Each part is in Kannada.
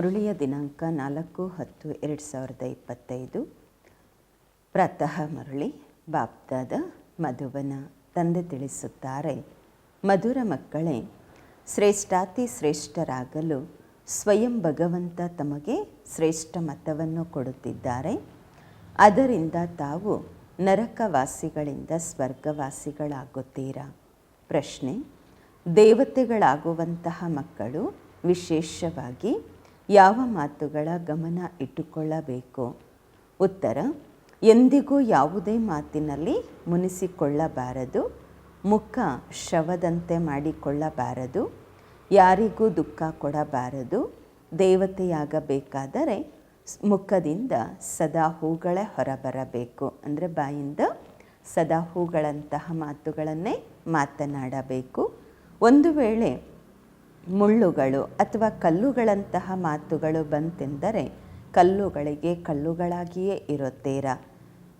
ಮುರಳಿಯ ದಿನಾಂಕ ನಾಲ್ಕು ಹತ್ತು ಎರಡು ಸಾವಿರದ ಇಪ್ಪತ್ತೈದು. ಪ್ರಾತಃ ಮುರಳಿ ಬಾಪ್ದಾದ ಮಧುವನ ತಂದೆ ತಿಳಿಸುತ್ತಾರೆ, ಮಧುರ ಮಕ್ಕಳೇ, ಶ್ರೇಷ್ಠಾತಿ ಶ್ರೇಷ್ಠರಾಗಲು ಸ್ವಯಂ ಭಗವಂತ ತಮಗೆ ಶ್ರೇಷ್ಠ ಮತವನ್ನು ಕೊಡುತ್ತಿದ್ದಾರೆ. ಅದರಿಂದ ತಾವು ನರಕವಾಸಿಗಳಿಂದ ಸ್ವರ್ಗವಾಸಿಗಳಾಗುತ್ತೀರಾ? ಪ್ರಶ್ನೆ. ದೇವತೆಗಳಾಗುವಂತಹ ಮಕ್ಕಳು ವಿಶೇಷವಾಗಿ ಯಾವ ಮಾತುಗಳ ಗಮನ ಇಟ್ಟುಕೊಳ್ಳಬೇಕು? ಉತ್ತರ, ಎಂದಿಗೂ ಯಾವುದೇ ಮಾತಿನಲ್ಲಿ ಮುನಿಸಿಕೊಳ್ಳಬಾರದು. ಮುಖ ಶವದಂತೆ ಮಾಡಿಕೊಳ್ಳಬಾರದು. ಯಾರಿಗೂ ದುಃಖ ಕೊಡಬಾರದು. ದೇವತೆಯಾಗಬೇಕಾದರೆ ಮುಖದಿಂದ ಸದಾ ಹೂಗಳೇ ಹೊರಬರಬೇಕು. ಅಂದರೆ ಬಾಯಿಂದ ಸದಾ ಹೂಗಳಂತಹ ಮಾತುಗಳನ್ನೇ ಮಾತನಾಡಬೇಕು. ಒಂದು ವೇಳೆ ಮುಳ್ಳುಗಳು ಅಥವಾ ಕಲ್ಲುಗಳಂತಹ ಮಾತುಗಳು ಬಂತೆಂದರೆ ಕಲ್ಲುಗಳಿಗೆ ಕಲ್ಲುಗಳಾಗಿಯೇ ಇರುತ್ತೀರ.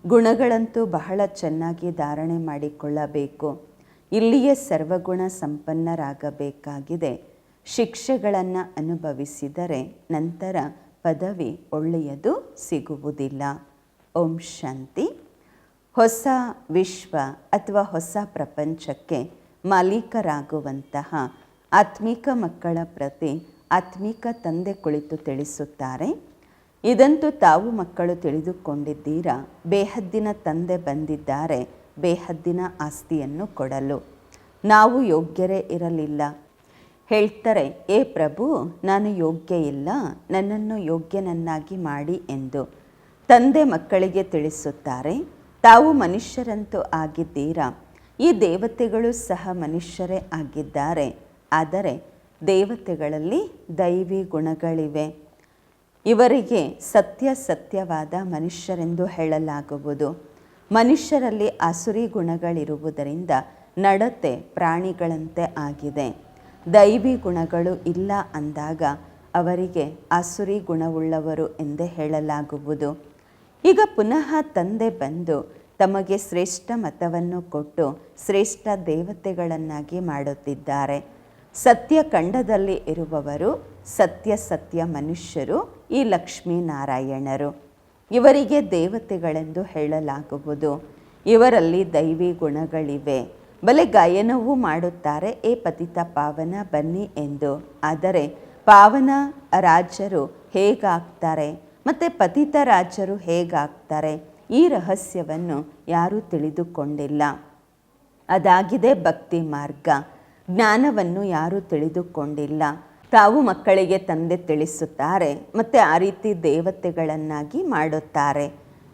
ಗುಣಗಳಂತೂ ಬಹಳ ಚೆನ್ನಾಗಿ ಧಾರಣೆ ಮಾಡಿಕೊಳ್ಳಬೇಕು. ಇಲ್ಲಿಯೇ ಸರ್ವಗುಣ ಸಂಪನ್ನರಾಗಬೇಕಾಗಿದೆ. ಶಿಕ್ಷೆಗಳನ್ನು ಅನುಭವಿಸಿದರೆ ನಂತರ ಪದವಿ ಒಳ್ಳೆಯದು ಸಿಗುವುದಿಲ್ಲ. ಓಂ ಶಾಂತಿ. ಹೊಸ ವಿಶ್ವ ಅಥವಾ ಹೊಸ ಪ್ರಪಂಚಕ್ಕೆ ಮಾಲೀಕರಾಗುವಂತಹ ಆತ್ಮಿಕ ಮಕ್ಕಳ ಪ್ರತಿ ಆತ್ಮಿಕ ತಂದೆ ಕುಳಿತು ತಿಳಿಸುತ್ತಾರೆ. ಇದಂತೂ ತಾವು ಮಕ್ಕಳು ತಿಳಿದುಕೊಂಡಿದ್ದೀರಾ? ಬೇಹದ್ದಿನ ತಂದೆ ಬಂದಿದ್ದಾರೆ, ಬೇಹದ್ದಿನ ಆಸ್ತಿಯನ್ನು ಕೊಡಲು. ನಾವು ಯೋಗ್ಯರೇ ಇರಲಿಲ್ಲ. ಹೇಳ್ತಾರೆ, ಏ ಪ್ರಭು, ನಾನು ಯೋಗ್ಯ ಇಲ್ಲ, ನನ್ನನ್ನು ಯೋಗ್ಯನನ್ನಾಗಿ ಮಾಡಿ ಎಂದು. ತಂದೆ ಮಕ್ಕಳಿಗೆ ತಿಳಿಸುತ್ತಾರೆ, ತಾವು ಮನುಷ್ಯರಂತೂ ಆಗಿದ್ದೀರಾ? ಈ ದೇವತೆಗಳು ಸಹ ಮನುಷ್ಯರೇ ಆಗಿದ್ದಾರೆ. ಆದರೆ ದೇವತೆಗಳಲ್ಲಿ ದೈವಿ ಗುಣಗಳಿವೆ. ಇವರಿಗೆ ಸತ್ಯ ಸತ್ಯವಾದ ಮನುಷ್ಯರೆಂದು ಹೇಳಲಾಗುವುದು. ಮನುಷ್ಯರಲ್ಲಿ ಅಸುರಿ ಗುಣಗಳಿರುವುದರಿಂದ ನಡತೆ ಪ್ರಾಣಿಗಳಂತೆ ಆಗಿದೆ. ದೈವಿ ಗುಣಗಳು ಇಲ್ಲ ಅಂದಾಗ ಅವರಿಗೆ ಅಸುರಿ ಗುಣವುಳ್ಳವರು ಎಂದೇ ಹೇಳಲಾಗುವುದು. ಈಗ ಪುನಃ ತಂದೆ ಬಂದು ತಮಗೆ ಶ್ರೇಷ್ಠ ಮತವನ್ನು ಕೊಟ್ಟು ಶ್ರೇಷ್ಠ ದೇವತೆಗಳನ್ನಾಗಿ ಮಾಡುತ್ತಿದ್ದಾರೆ. ಸತ್ಯ ಖಂಡದಲ್ಲಿ ಇರುವವರು ಸತ್ಯ ಸತ್ಯ ಮನುಷ್ಯರು, ಈ ಲಕ್ಷ್ಮೀನಾರಾಯಣರು. ಇವರಿಗೆ ದೇವತೆಗಳೆಂದು ಹೇಳಲಾಗುವುದು. ಇವರಲ್ಲಿ ದೈವಿ ಗುಣಗಳಿವೆ. ಬಲೆ ಗಾಯನವೂ ಮಾಡುತ್ತಾರೆ, ಏ ಪತಿತ ಪಾವನ, ಬನ್ನಿ ಎಂದು. ಆದರೆ ಪಾವನ ರಾಜರು ಹೇಗಾಗ್ತಾರೆ? ಮತ್ತು ಪತಿತ ರಾಜರು ಹೇಗಾಗ್ತಾರೆ? ಈ ರಹಸ್ಯವನ್ನು ಯಾರೂ ತಿಳಿದುಕೊಂಡಿಲ್ಲ. ಅದಾಗಿದೆ ಭಕ್ತಿ ಮಾರ್ಗ. ಜ್ಞಾನವನ್ನು ಯಾರೂ ತಿಳಿದುಕೊಂಡಿಲ್ಲ. ತಾವು ಮಕ್ಕಳಿಗೆ ತಂದೆ ತಿಳಿಸುತ್ತಾರೆ, ಮತ್ತು ಆ ರೀತಿ ದೇವತೆಗಳನ್ನಾಗಿ ಮಾಡುತ್ತಾರೆ.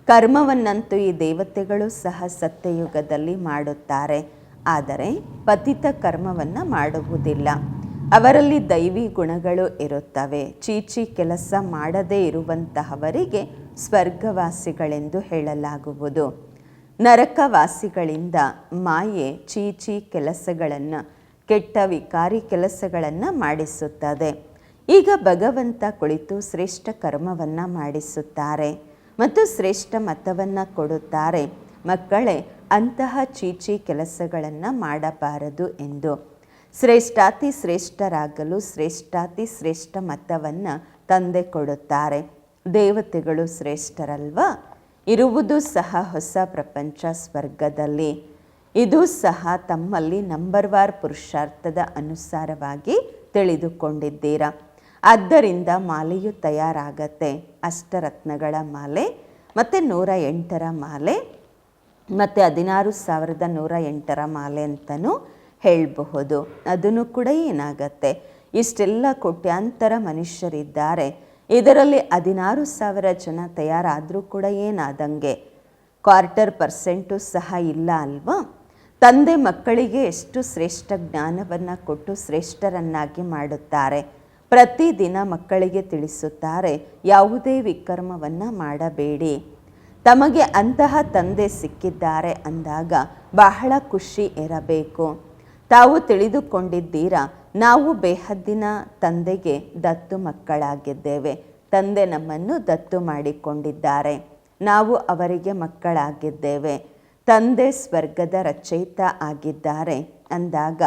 ಕರ್ಮವನ್ನಂತೂ ಈ ದೇವತೆಗಳು ಸಹ ಸತ್ಯಯುಗದಲ್ಲಿ ಮಾಡುತ್ತಾರೆ. ಆದರೆ ಪತಿತ ಕರ್ಮವನ್ನು ಮಾಡುವುದಿಲ್ಲ. ಅವರಲ್ಲಿ ದೈವಿ ಗುಣಗಳು ಇರುತ್ತವೆ. ಚೀಚಿ ಕೆಲಸ ಮಾಡದೇ ಇರುವಂತಹವರಿಗೆ ಸ್ವರ್ಗವಾಸಿಗಳೆಂದು ಹೇಳಲಾಗುವುದು. ನರಕವಾಸಿಗಳಿಂದ ಮಾಯೆ, ಚೀಚಿ ಕೆಲಸಗಳನ್ನು ಕೆಟ್ಟ ವಿಕಾರಿ ಕೆಲಸಗಳನ್ನು ಮಾಡಿಸುತ್ತದೆ. ಈಗ ಭಗವಂತ ಕುಳಿತು ಶ್ರೇಷ್ಠ ಕರ್ಮವನ್ನು ಮಾಡಿಸುತ್ತಾರೆ. ಮತ್ತು ಶ್ರೇಷ್ಠ ಮತವನ್ನು ಕೊಡುತ್ತಾರೆ. ಮಕ್ಕಳೇ, ಅಂತಹ ಚೀಚಿ ಕೆಲಸಗಳನ್ನು ಮಾಡಬಾರದು ಎಂದು. ಶ್ರೇಷ್ಠಾತಿ ಶ್ರೇಷ್ಠರಾಗಲು ಶ್ರೇಷ್ಠಾತಿ ಶ್ರೇಷ್ಠ ಮತವನ್ನು ತಂದೆ ಕೊಡುತ್ತಾರೆ. ದೇವತೆಗಳು ಶ್ರೇಷ್ಠರಲ್ವ? ಇರುವುದು ಸಹ ಹೊಸ ಪ್ರಪಂಚ ಸ್ವರ್ಗದಲ್ಲಿ. ಇದು ಸಹ ತಮ್ಮಲ್ಲಿ ನಂಬರ್ ವಾರ್ ಪುರುಷಾರ್ಥದ ಅನುಸಾರವಾಗಿ ತಿಳಿದುಕೊಂಡಿದ್ದೀರಾ. ಆದ್ದರಿಂದ ಮಾಲೆಯು ತಯಾರಾಗತ್ತೆ. ಅಷ್ಟರತ್ನಗಳ ಮಾಲೆ, ಮತ್ತು ನೂರ ಎಂಟರ ಮಾಲೆ, ಮತ್ತು ಹದಿನಾರು ಸಾವಿರದ ನೂರ ಎಂಟರ ಮಾಲೆ ಅಂತಲೂ ಹೇಳಬಹುದು. ಅದನ್ನು ಕೂಡ ಏನಾಗತ್ತೆ? ಇಷ್ಟೆಲ್ಲ ಕೋಟ್ಯಾಂತರ ಮನುಷ್ಯರಿದ್ದಾರೆ. ಇದರಲ್ಲಿ ಹದಿನಾರು ಸಾವಿರ ಜನ ತಯಾರಾದರೂ ಕೂಡ ಏನಾದಂಗೆ? ಕ್ವಾರ್ಟರ್ ಪರ್ಸೆಂಟು ಸಹ ಇಲ್ಲ ಅಲ್ವಾ? ತಂದೆ ಮಕ್ಕಳಿಗೆ ಎಷ್ಟು ಶ್ರೇಷ್ಠ ಜ್ಞಾನವನ್ನು ಕೊಟ್ಟು ಶ್ರೇಷ್ಠರನ್ನಾಗಿ ಮಾಡುತ್ತಾರೆ, ಪ್ರತಿದಿನ ಮಕ್ಕಳಿಗೆ ತಿಳಿಸುತ್ತಾರೆ, ಯಾವುದೇ ವಿಕರ್ಮವನ್ನು ಮಾಡಬೇಡಿ. ತಮಗೆ ಅಂತಹ ತಂದೆ ಸಿಕ್ಕಿದ್ದಾರೆ ಅಂದಾಗ ಬಹಳ ಖುಷಿ ಇರಬೇಕು. ತಾವು ತಿಳಿದುಕೊಂಡಿದ್ದೀರಾ, ನಾವು ಬೇಹದ್ದಿನ ತಂದೆಗೆ ದತ್ತು ಮಕ್ಕಳಾಗಿದ್ದೇವೆ, ತಂದೆ ನಮ್ಮನ್ನು ದತ್ತು ಮಾಡಿಕೊಂಡಿದ್ದಾರೆ, ನಾವು ಅವರಿಗೆ ಮಕ್ಕಳಾಗಿದ್ದೇವೆ ತಂದೆ ಸ್ವರ್ಗದ ರಚಯಿತ ಆಗಿದ್ದಾರೆ ಅಂದಾಗ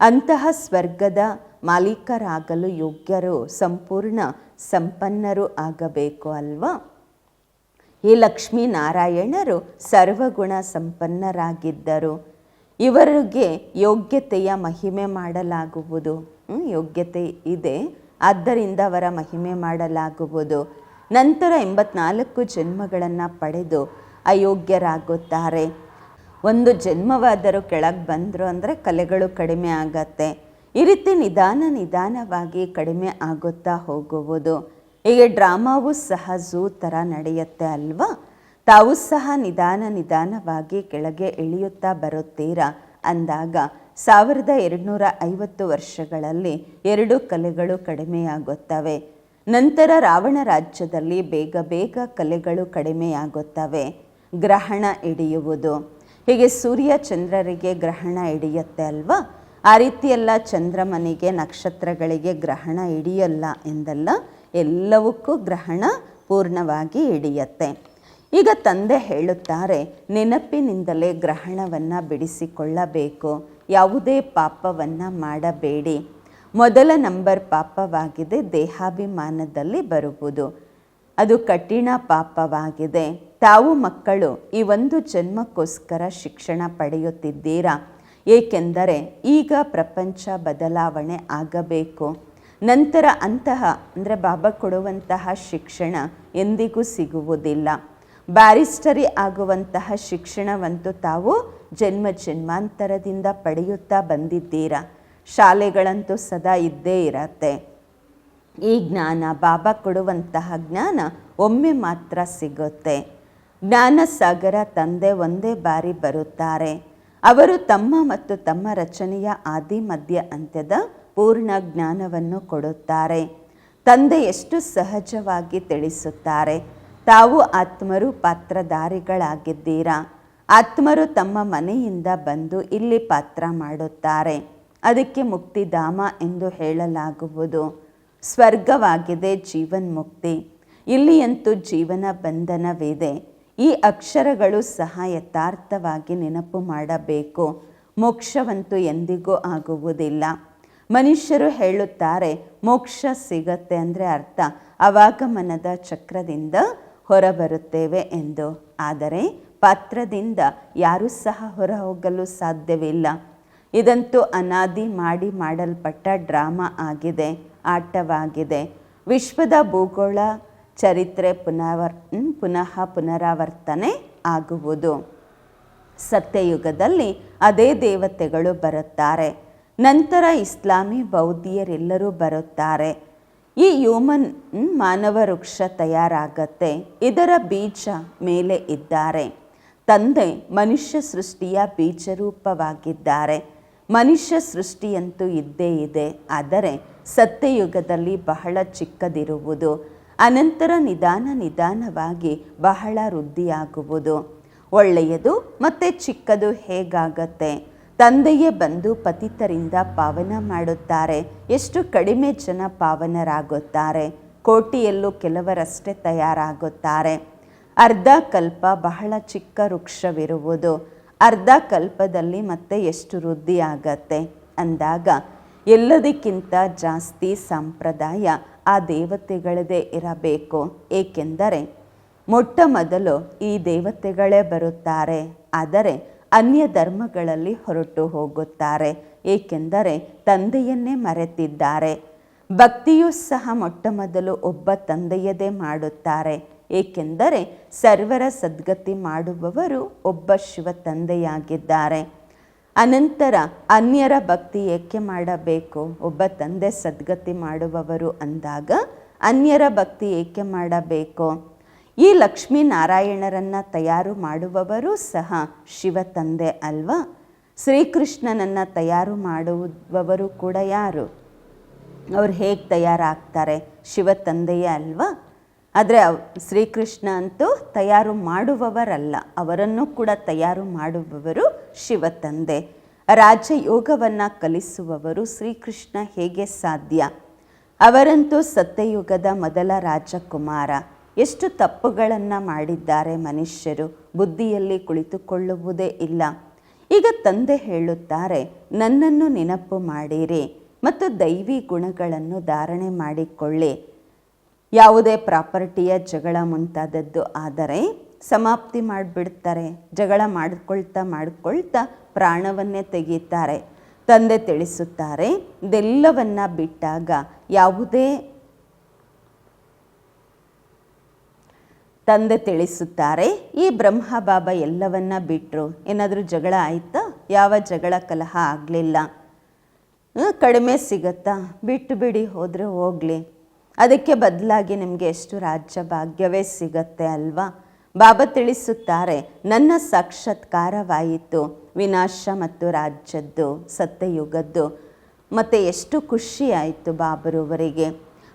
ಅಂತಹ ಸ್ವರ್ಗದ ಮಾಲೀಕರಾಗಲು ಯೋಗ್ಯರು ಸಂಪೂರ್ಣ ಸಂಪನ್ನರು ಆಗಬೇಕು ಅಲ್ವಾ? ಈ ಲಕ್ಷ್ಮೀನಾರಾಯಣರು ಸರ್ವಗುಣ ಸಂಪನ್ನರಾಗಿದ್ದರು. ಇವರಿಗೆ ಯೋಗ್ಯತೆಯ ಮಹಿಮೆ ಮಾಡಲಾಗುವುದು. ಯೋಗ್ಯತೆ ಇದೆ. ಆದ್ದರಿಂದ ಅವರ ಮಹಿಮೆ ಮಾಡಲಾಗುವುದು. ನಂತರ ಎಂಬತ್ನಾಲ್ಕು ಜನ್ಮಗಳನ್ನು ಪಡೆದು ಅಯೋಗ್ಯರಾಗುತ್ತಾರೆ. ಒಂದು ಜನ್ಮವಾದರೂ ಕೆಳಗೆ ಬಂದರು ಅಂದರೆ ಕಲೆಗಳು ಕಡಿಮೆ ಆಗತ್ತೆ. ಈ ರೀತಿ ನಿಧಾನ ನಿಧಾನವಾಗಿ ಕಡಿಮೆ ಆಗುತ್ತಾ ಹೋಗುವುದು. ಹೀಗೆ ಡ್ರಾಮಾವು ಸಹ ಝೂ ಥರ ನಡೆಯುತ್ತೆ ಅಲ್ವಾ? ತಾವು ಸಹ ನಿಧಾನ ನಿಧಾನವಾಗಿ ಕೆಳಗೆ ಇಳಿಯುತ್ತಾ ಬರುತ್ತೀರಾ? ಅಂದಾಗ ಸಾವಿರದ ಎರಡುನೂರ ಐವತ್ತು ವರ್ಷಗಳಲ್ಲಿ ಎರಡು ಕಲೆಗಳು ಕಡಿಮೆಯಾಗುತ್ತವೆ. ನಂತರ ರಾವಣ ರಾಜ್ಯದಲ್ಲಿ ಬೇಗ ಬೇಗ ಕಲೆಗಳು ಕಡಿಮೆಯಾಗುತ್ತವೆ. ಗ್ರಹಣ ಹಿಡಿಯುವುದು. ಹೀಗೆ ಸೂರ್ಯ ಚಂದ್ರರಿಗೆ ಗ್ರಹಣ ಹಿಡಿಯುತ್ತೆ ಅಲ್ವಾ? ಆ ರೀತಿಯೆಲ್ಲ ಚಂದ್ರಮನಿಗೆ ನಕ್ಷತ್ರಗಳಿಗೆ ಗ್ರಹಣ ಹಿಡಿಯಲ್ಲ ಎಂದಲ್ಲ, ಎಲ್ಲವಕ್ಕೂ ಗ್ರಹಣ ಪೂರ್ಣವಾಗಿ ಹಿಡಿಯತ್ತೆ. ಈಗ ತಂದೆ ಹೇಳುತ್ತಾರೆ, ನೆನಪಿನಿಂದಲೇ ಗ್ರಹಣವನ್ನು ಬಿಡಿಸಿಕೊಳ್ಳಬೇಕು, ಯಾವುದೇ ಪಾಪವನ್ನು ಮಾಡಬೇಡಿ. ಮೊದಲ ನಂಬರ್ ಪಾಪವಾಗಿದೆ, ದೇಹಾಭಿಮಾನದಲ್ಲಿ ಬರುವುದು. ಅದು ಕಠಿಣ ಪಾಪವಾಗಿದೆ. ತಾವು ಮಕ್ಕಳು ಈ ಒಂದು ಜನ್ಮಕ್ಕೋಸ್ಕರ ಶಿಕ್ಷಣ ಪಡೆಯುತ್ತಿದ್ದೀರಾ? ಏಕೆಂದರೆ ಈಗ ಪ್ರಪಂಚ ಬದಲಾವಣೆ ಆಗಬೇಕು. ನಂತರ ಅಂತಹ, ಅಂದರೆ ಬಾಬಾ ಕೊಡುವಂತಹ ಶಿಕ್ಷಣ ಎಂದಿಗೂ ಸಿಗುವುದಿಲ್ಲ. ಬ್ಯಾರಿಸ್ಟರಿ ಆಗುವಂತಹ ಶಿಕ್ಷಣವಂತೂ ತಾವು ಜನ್ಮ ಜನ್ಮಾಂತರದಿಂದ ಪಡೆಯುತ್ತಾ ಬಂದಿದ್ದೀರಾ? ಶಾಲೆಗಳಂತೂ ಸದಾ ಇದ್ದೇ ಇರತ್ತೆ. ಈ ಜ್ಞಾನ, ಬಾಬಾ ಕೊಡುವಂತಹ ಜ್ಞಾನ ಒಮ್ಮೆ ಮಾತ್ರ ಸಿಗುತ್ತೆ. ಜ್ಞಾನ ಸಾಗರ ತಂದೆ ಒಂದೇ ಬಾರಿ ಬರುತ್ತಾರೆ. ಅವರು ತಮ್ಮ ಮತ್ತು ತಮ್ಮ ರಚನೆಯ ಆದಿ, ಮಧ್ಯ ಅಂತ್ಯದ ಪೂರ್ಣ ಜ್ಞಾನವನ್ನು ಕೊಡುತ್ತಾರೆ. ತಂದೆ ಎಷ್ಟು ಸಹಜವಾಗಿ ತಿಳಿಸುತ್ತಾರೆ. ತಾವು ಆತ್ಮರು ಪಾತ್ರಧಾರಿಗಳಾಗಿದ್ದೀರಾ? ಆತ್ಮರು ತಮ್ಮ ಮನೆಯಿಂದ ಬಂದು ಇಲ್ಲಿ ಪಾತ್ರ ಮಾಡುತ್ತಾರೆ. ಅದಕ್ಕೆ ಮುಕ್ತಿಧಾಮ ಎಂದು ಹೇಳಲಾಗುವುದು. ಸ್ವರ್ಗವಾಗಿದೆ ಜೀವನ್ಮುಕ್ತಿ. ಇಲ್ಲಿಯಂತೂ ಜೀವನ ಬಂಧನವಿದೆ. ಈ ಅಕ್ಷರಗಳು ಸಹ ಯಥಾರ್ಥವಾಗಿ ನೆನಪು ಮಾಡಬೇಕು. ಮೋಕ್ಷವಂತೂ ಎಂದಿಗೂ ಆಗುವುದಿಲ್ಲ. ಮನುಷ್ಯರು ಹೇಳುತ್ತಾರೆ, ಮೋಕ್ಷ ಸಿಗತ್ತೆ ಅಂದರೆ ಅರ್ಥ. ಅವಾಗಮನದ ಚಕ್ರದಿಂದ ಹೊರಬರುತ್ತೇವೆ ಎಂದು. ಆದರೆ ಪಾತ್ರದಿಂದ ಯಾರೂ ಸಹ ಹೊರ ಹೋಗಲು ಸಾಧ್ಯವಿಲ್ಲ. ಇದಂತೂ ಅನಾದಿ ಮಾಡಿ ಮಾಡಲ್ಪಟ್ಟ ಡ್ರಾಮಾ ಆಗಿದೆ, ಆಟವಾಗಿದೆ. ವಿಶ್ವದ ಭೂಗೋಳ ಚರಿತ್ರೆ ಪುನರ್ ಪುನಃ ಪುನರಾವರ್ತನೆ ಆಗುವುದು. ಸತ್ಯಯುಗದಲ್ಲಿ ಅದೇ ದೇವತೆಗಳು ಬರುತ್ತಾರೆ. ನಂತರ ಇಸ್ಲಾಮಿ ಬೌದ್ಧಿಯರೆಲ್ಲರೂ ಬರುತ್ತಾರೆ. ಈ ಹ್ಯೂಮನ್ ಮಾನವ ವೃಕ್ಷ ತಯಾರಾಗತ್ತೆ. ಇದರ ಬೀಜ ಮೇಲೆ ಇದ್ದಾರೆ. ತಂದೆ ಮನುಷ್ಯ ಸೃಷ್ಟಿಯ ಬೀಜರೂಪವಾಗಿದ್ದಾರೆ ಮನುಷ್ಯ ಸೃಷ್ಟಿಯಂತೂ ಇದ್ದೇ ಇದೆ. ಆದರೆ ಸತ್ಯಯುಗದಲ್ಲಿ ಬಹಳ ಚಿಕ್ಕದಿರುವುದು. ಅನಂತರ ನಿಧಾನ ನಿಧಾನವಾಗಿ ಬಹಳ ವೃದ್ಧಿಯಾಗುವುದು. ಒಳ್ಳೆಯದು ಮತ್ತು ಚಿಕ್ಕದು ಹೇಗಾಗತ್ತೆ? ತಂದೆಯೇ ಬಂದು ಪತಿತರಿಂದ ಪಾವನ ಮಾಡುತ್ತಾರೆ. ಎಷ್ಟು ಕಡಿಮೆ ಜನ ಪಾವನರಾಗುತ್ತಾರೆ? ಕೋಟಿಯಲ್ಲೂ ಕೆಲವರಷ್ಟೇ ತಯಾರಾಗುತ್ತಾರೆ. ಅರ್ಧ ಕಲ್ಪ ಬಹಳ ಚಿಕ್ಕ ವೃಕ್ಷವಿರುವುದು. ಅರ್ಧ ಕಲ್ಪದಲ್ಲಿ ಮತ್ತೆ ಎಷ್ಟು ವೃದ್ಧಿಯಾಗತ್ತೆ? ಅಂದಾಗ ಎಲ್ಲದಕ್ಕಿಂತ ಜಾಸ್ತಿ ಸಂಪ್ರದಾಯ ಆ ದೇವತೆಗಳದೇ ಇರಬೇಕು. ಏಕೆಂದರೆ ಮೊಟ್ಟ ಮೊದಲು ಈ ದೇವತೆಗಳೇ ಬರುತ್ತಾರೆ. ಆದರೆ ಅನ್ಯ ಧರ್ಮಗಳಲ್ಲಿ ಹೊರಟು ಹೋಗುತ್ತಾರೆ. ಏಕೆಂದರೆ ತಂದೆಯನ್ನೇ ಮರೆತಿದ್ದಾರೆ. ಭಕ್ತಿಯೂ ಸಹ ಮೊಟ್ಟ ಮೊದಲು ಒಬ್ಬ ತಂದೆಯದೇ ಮಾಡುತ್ತಾರೆ. ಏಕೆಂದರೆ ಸರ್ವರ ಸದ್ಗತಿ ಮಾಡುವವರು ಒಬ್ಬ ಶಿವ ತಂದೆಯಾಗಿದ್ದಾರೆ. ಅನಂತರ ಅನ್ಯರ ಭಕ್ತಿ ಏಕೆ ಮಾಡಬೇಕು? ಒಬ್ಬ ತಂದೆ ಸದ್ಗತಿ ಮಾಡುವವರು ಅಂದಾಗ ಅನ್ಯರ ಭಕ್ತಿ ಏಕೆ ಮಾಡಬೇಕು? ಈ ಲಕ್ಷ್ಮೀನಾರಾಯಣರನ್ನು ತಯಾರು ಮಾಡುವವರು ಸಹ ಶಿವ ತಂದೆ ಅಲ್ವಾ? ಶ್ರೀಕೃಷ್ಣನನ್ನು ತಯಾರು ಮಾಡುವವರು ಕೂಡ ಯಾರು? ಅವ್ರು ಹೇಗೆ ತಯಾರಾಗ್ತಾರೆ? ಶಿವ ತಂದೆಯೇ ಅಲ್ವಾ? ಆದರೆ ಶ್ರೀಕೃಷ್ಣ ಅಂತೂ ತಯಾರು ಮಾಡುವವರಲ್ಲ. ಅವರನ್ನು ಕೂಡ ತಯಾರು ಮಾಡುವವರು ಶಿವ ತಂದೆ ರಾಜಯೋಗವನ್ನು ಕಲಿಸುವವರು ಶ್ರೀಕೃಷ್ಣ ಹೇಗೆ ಸಾಧ್ಯ? ಅವರಂತೂ ಸತ್ಯಯುಗದ ಮೊದಲ ರಾಜಕುಮಾರ. ಎಷ್ಟು ತಪ್ಪುಗಳನ್ನು ಮಾಡಿದ್ದಾರೆ ಮನುಷ್ಯರು. ಬುದ್ಧಿಯಲ್ಲಿ ಕುಳಿತುಕೊಳ್ಳುವುದೇ ಇಲ್ಲ. ಈಗ ತಂದೆ ಹೇಳುತ್ತಾರೆ, ನನ್ನನ್ನು ನೆನಪು ಮಾಡಿರಿ ಮತ್ತು ದೈವಿ ಗುಣಗಳನ್ನು ಧಾರಣೆ ಮಾಡಿಕೊಳ್ಳಿ. ಯಾವುದೇ ಪ್ರಾಪರ್ಟಿಯ ಜಗಳ ಮುಂತಾದದ್ದು ಆದರೆ ಸಮಾಪ್ತಿ ಮಾಡಿಬಿಡ್ತಾರೆ. ಜಗಳ ಮಾಡಿಕೊಳ್ತಾ ಮಾಡಿಕೊಳ್ತಾ ಪ್ರಾಣವನ್ನೇ ತೆಗೆಯುತ್ತಾರೆ ತಂದೆ ತಿಳಿಸುತ್ತಾರೆ, ಇದೆಲ್ಲವನ್ನ ಬಿಟ್ಟಾಗ ಯಾವುದೇ ತಂದೆ ತಿಳಿಸುತ್ತಾರೆ, ಈ ಬ್ರಹ್ಮ ಬಾಬಾ ಎಲ್ಲವನ್ನ ಬಿಟ್ಟರು ಏನಾದರೂ ಜಗಳ ಆಯ್ತಾ? ಯಾವ ಜಗಳ ಕಲಹ ಆಗಲಿಲ್ಲ. ಕಡಿಮೆ ಸಿಗತ್ತಾ? ಬಿಟ್ಟು ಬಿಡಿ, ಹೋದರೆ ಹೋಗಲಿ. ಅದಕ್ಕೆ ಬದಲಾಗಿ ನಿಮಗೆ ಎಷ್ಟು ರಾಜ್ಯ ಭಾಗ್ಯವೇ ಸಿಗತ್ತೆ ಅಲ್ವಾ? ಬಾಬಾ ತಿಳಿಸುತ್ತಾರೆ, ನನ್ನ ಸಾಕ್ಷಾತ್ಕಾರವಾಯಿತು, ವಿನಾಶ ಮತ್ತು ರಾಜ್ಯದ್ದು, ಸತ್ಯಯುಗದ್ದು. ಮತ್ತು ಎಷ್ಟು ಖುಷಿ ಆಯಿತು ಬಾಬರವರಿಗೆ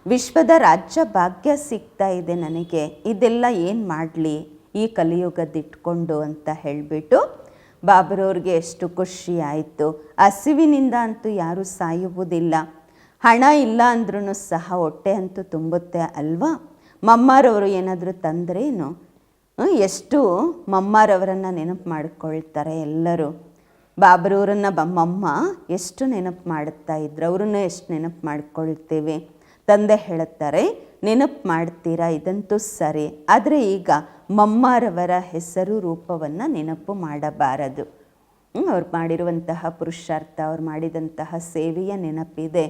ವಿಶ್ವದ ರಾಜ್ಯ ಭಾಗ್ಯ ಸಿಗ್ತಾ ಇದೆ ನನಗೆ, ಇದೆಲ್ಲ ಏನು ಮಾಡಲಿ? ಈ ಕಲಿಯುಗದಿಟ್ಕೊಂಡು ಅಂತ ಹೇಳಿಬಿಟ್ಟು ಬಾಬರವ್ರಿಗೆ ಎಷ್ಟು ಖುಷಿ ಆಯಿತು ಹಸಿವಿನಿಂದ ಅಂತೂ ಯಾರೂ ಸಾಯುವುದಿಲ್ಲ. ಹಣ ಇಲ್ಲ ಅಂದ್ರೂ ಸಹ ಹೊಟ್ಟೆ ಅಂತೂ ತುಂಬುತ್ತೆ ಅಲ್ವಾ? ಮಮ್ಮಾರವರು ಏನಾದರೂ ತಂದ್ರೇನು ಎಷ್ಟು ಮಮ್ಮಾರವರನ್ನು ನೆನಪು ಮಾಡಿಕೊಳ್ತಾರೆ ಎಲ್ಲರೂ. ಬಾಬರವ್ರನ್ನ ಬಮ್ಮಮ್ಮ ಎಷ್ಟು ನೆನಪು ಮಾಡುತ್ತಾ ಇದ್ರು, ಅವ್ರನ್ನ ಎಷ್ಟು ನೆನಪು ಮಾಡ್ಕೊಳ್ತೀವಿ? ತಂದೆ ಹೇಳುತ್ತಾರೆ, ನೆನಪು ಮಾಡ್ತೀರಾ? ಇದಂತೂ ಸರಿ. ಆದರೆ ಈಗ ಮಮ್ಮಾರವರ ಹೆಸರು, ರೂಪವನ್ನು ನೆನಪು ಮಾಡಬಾರದು. ಅವ್ರು ಮಾಡಿರುವಂತಹ ಪುರುಷಾರ್ಥ, ಅವ್ರು ಮಾಡಿದಂತಹ ಸೇವೆಯ ನೆನಪಿದೆ.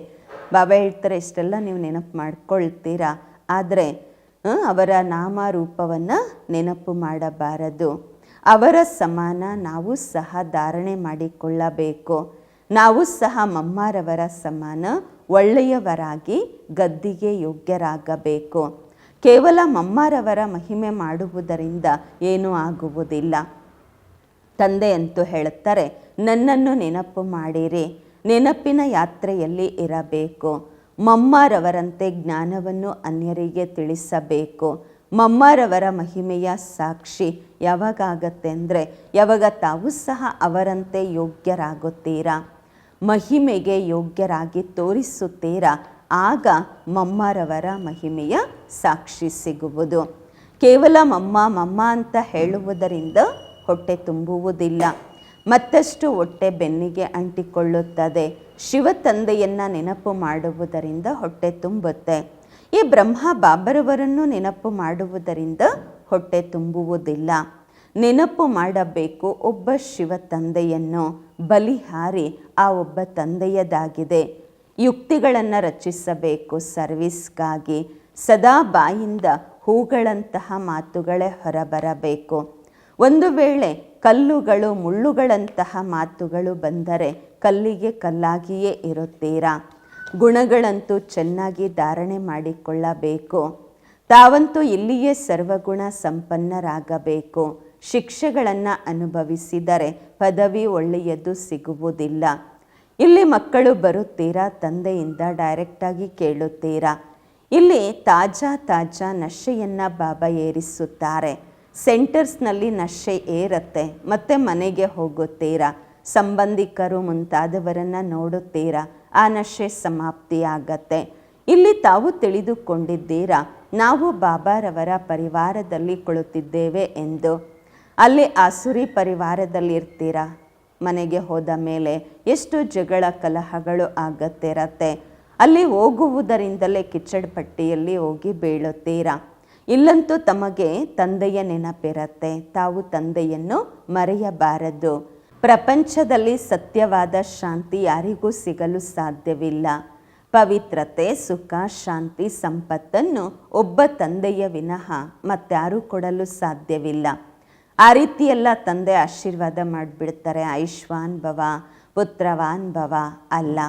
ಬಾಬಾ ಹೇಳ್ತಾರೆ, ಇಷ್ಟೆಲ್ಲ ನೀವು ನೆನಪು ಮಾಡ್ಕೊಳ್ತೀರಾ? ಆದರೆ ಅವರ ಅವರ ನಾಮರೂಪವನ್ನು ನೆನಪು ಮಾಡಬಾರದು. ಅವರ ಸಮಾನ ನಾವು ಸಹ ಧಾರಣೆ ಮಾಡಿಕೊಳ್ಳಬೇಕು. ನಾವು ಸಹ ಮಮ್ಮಾರವರ ಸಮಾನ, ಒಳ್ಳೆಯವರಾಗಿ ಗದ್ದಿಗೆ ಯೋಗ್ಯರಾಗಬೇಕು. ಕೇವಲ ಮಮ್ಮಾರವರ ಮಹಿಮೆ ಮಾಡುವುದರಿಂದ ಏನೂ ಆಗುವುದಿಲ್ಲ. ತಂದೆ ಅಂತೂ ಹೇಳುತ್ತಾರೆ, ನನ್ನನ್ನು ನೆನಪು ಮಾಡಿರಿ, ನೆನಪಿನ ಯಾತ್ರೆಯಲ್ಲಿ ಇರಬೇಕು. ಮಮ್ಮಾರವರಂತೆ ಜ್ಞಾನವನ್ನು ಅನ್ಯರಿಗೆ ತಿಳಿಸಬೇಕು. ಮಮ್ಮಾರವರ ಮಹಿಮೆಯ ಸಾಕ್ಷಿ ಯಾವಾಗತ್ತೆ ಅಂದರೆ ಯಾವಾಗ ತಾವು ಸಹ ಅವರಂತೆ ಯೋಗ್ಯರಾಗುತ್ತೀರಾ? ಮಹಿಮೆಗೆ ಯೋಗ್ಯರಾಗಿ ತೋರಿಸುತ್ತೀರಾ? ಆಗ ಮಮ್ಮಾರವರ ಮಹಿಮೆಯ ಸಾಕ್ಷಿ ಸಿಗುವುದು. ಕೇವಲ ಮಮ್ಮ ಮಮ್ಮ ಅಂತ ಹೇಳುವುದರಿಂದ ಹೊಟ್ಟೆ ತುಂಬುವುದಿಲ್ಲ. ಮತ್ತಷ್ಟು ಹೊಟ್ಟೆ ಬೆನ್ನಿಗೆ ಅಂಟಿಕೊಳ್ಳುತ್ತದೆ. ಶಿವ ತಂದೆಯನ್ನು ನೆನಪು ಮಾಡುವುದರಿಂದ ಹೊಟ್ಟೆ ತುಂಬುತ್ತೆ. ಈ ಬ್ರಹ್ಮ ಬಾಬರವರನ್ನು ನೆನಪು ಮಾಡುವುದರಿಂದ ಹೊಟ್ಟೆ ತುಂಬುವುದಿಲ್ಲ. ನೆನಪು ಮಾಡಬೇಕು ಒಬ್ಬ ಶಿವ ತಂದೆಯನ್ನು. ಬಲಿಹಾರಿ ಆ ಒಬ್ಬ ತಂದೆಯದಾಗಿದೆ. ಯುಕ್ತಿಗಳನ್ನು ರಚಿಸಬೇಕು ಸರ್ವಿಸ್ಗಾಗಿ. ಸದಾ ಬಾಯಿಂದ ಹೂಗಳಂತಹ ಮಾತುಗಳೇ ಹೊರಬರಬೇಕು. ಒಂದು ವೇಳೆ ಕಲ್ಲುಗಳು ಮುಳ್ಳುಗಳಂತಹ ಮಾತುಗಳು ಬಂದರೆ ಕಲ್ಲಿಗೆ ಕಲ್ಲಾಗಿಯೇ ಇರುತ್ತೀರಾ? ಗುಣಗಳಂತೂ ಚೆನ್ನಾಗಿ ಧಾರಣೆ ಮಾಡಿಕೊಳ್ಳಬೇಕು. ತಾವಂತೂ ಇಲ್ಲಿಯೇ ಸರ್ವಗುಣ ಸಂಪನ್ನರಾಗಬೇಕು. ಶಿಕ್ಷೆಗಳನ್ನು ಅನುಭವಿಸಿದರೆ ಪದವಿ ಒಳ್ಳೆಯದು ಸಿಗುವುದಿಲ್ಲ. ಇಲ್ಲಿ ಮಕ್ಕಳು ಬರುತ್ತೀರಾ? ತಂದೆಯಿಂದ ಡೈರೆಕ್ಟಾಗಿ ಕೇಳುತ್ತೀರಾ? ಇಲ್ಲಿ ತಾಜಾ ತಾಜಾ ನಶೆಯನ್ನು ಬಾಬಾ ಏರಿಸುತ್ತಾರೆ. ಸೆಂಟರ್ಸ್ನಲ್ಲಿ ನಶೆ ಏರತ್ತೆ, ಮತ್ತೆ ಮನೆಗೆ ಹೋಗುತ್ತೀರಾ? ಸಂಬಂಧಿಕರು ಮುಂತಾದವರನ್ನು ನೋಡುತ್ತೀರಾ? ಆ ನಶೆ ಸಮಾಪ್ತಿಯಾಗತ್ತೆ. ಇಲ್ಲಿ ತಾವು ತಿಳಿದುಕೊಂಡಿದ್ದೀರಾ? ನಾವು ಬಾಬಾರವರ ಪರಿವಾರದಲ್ಲಿ ಕುಳಿತಿದ್ದೇವೆ ಎಂದು. ಅಲ್ಲಿ ಆಸುರಿ ಪರಿವಾರದಲ್ಲಿ ಇರ್ತೀರಾ ಮನೆಗೆ ಹೋದ ಮೇಲೆ ಎಷ್ಟು ಜಗಳ ಕಲಹಗಳು ಆಗತ್ತಿರತ್ತೆ. ಅಲ್ಲಿ ಹೋಗುವುದರಿಂದಲೇ ಕಿಚಡ್ ಪಟ್ಟಿಯಲ್ಲಿ ಹೋಗಿ ಬೀಳುತ್ತೀರಾ? ಇಲ್ಲಂತೂ ತಮಗೆ ತಂದೆಯ ನೆನಪಿರತ್ತೆ. ತಾವು ತಂದೆಯನ್ನು ಮರೆಯಬಾರದು. ಪ್ರಪಂಚದಲ್ಲಿ ಸತ್ಯವಾದ ಶಾಂತಿ ಯಾರಿಗೂ ಸಿಗಲು ಸಾಧ್ಯವಿಲ್ಲ. ಪವಿತ್ರತೆ, ಸುಖ, ಶಾಂತಿ, ಸಂಪತ್ತನ್ನು ಒಬ್ಬ ತಂದೆಯ ವಿನಃ ಮತ್ತಾರೂ ಕೊಡಲು ಸಾಧ್ಯವಿಲ್ಲ. ಆ ರೀತಿಯೆಲ್ಲ ತಂದೆ ಆಶೀರ್ವಾದ ಮಾಡಿಬಿಡ್ತಾರೆ. ಆಯುಷ್ವಾನ್ ಭವ ಪುತ್ರವಾನ್ ಭವ ಅಲ್ಲ.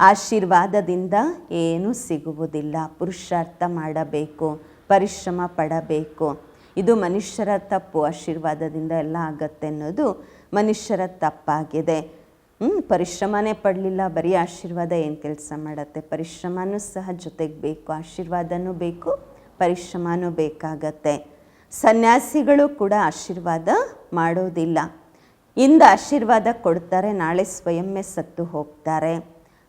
ಆಶೀರ್ವಾದದಿಂದ ಏನೂ ಸಿಗುವುದಿಲ್ಲ. ಪುರುಷಾರ್ಥ ಮಾಡಬೇಕು. ಪರಿಶ್ರಮ ಪಡಬೇಕು. ಇದು ಮನುಷ್ಯರ ತಪ್ಪು. ಆಶೀರ್ವಾದದಿಂದ ಎಲ್ಲ ಆಗತ್ತೆ ಅನ್ನೋದು ಮನುಷ್ಯರ ತಪ್ಪಾಗಿದೆ. ಪರಿಶ್ರಮನೇ ಪಡಲಿಲ್ಲ. ಬರೀ ಆಶೀರ್ವಾದ ಏನು ಕೆಲಸ ಮಾಡುತ್ತೆ? ಪರಿಶ್ರಮನೂ ಸಹ ಜೊತೆಗೆ ಬೇಕು. ಆಶೀರ್ವಾದನೂ ಬೇಕು. ಪರಿಶ್ರಮನೂ ಬೇಕಾಗತ್ತೆ. ಸನ್ಯಾಸಿಗಳು ಕೂಡ ಆಶೀರ್ವಾದ ಮಾಡೋದಿಲ್ಲ. ಇಂದ ಆಶೀರ್ವಾದ ಕೊಡ್ತಾರೆ. ನಾಳೆ ಸ್ವಯಂಮೇ ಸತ್ತು ಹೋಗ್ತಾರೆ.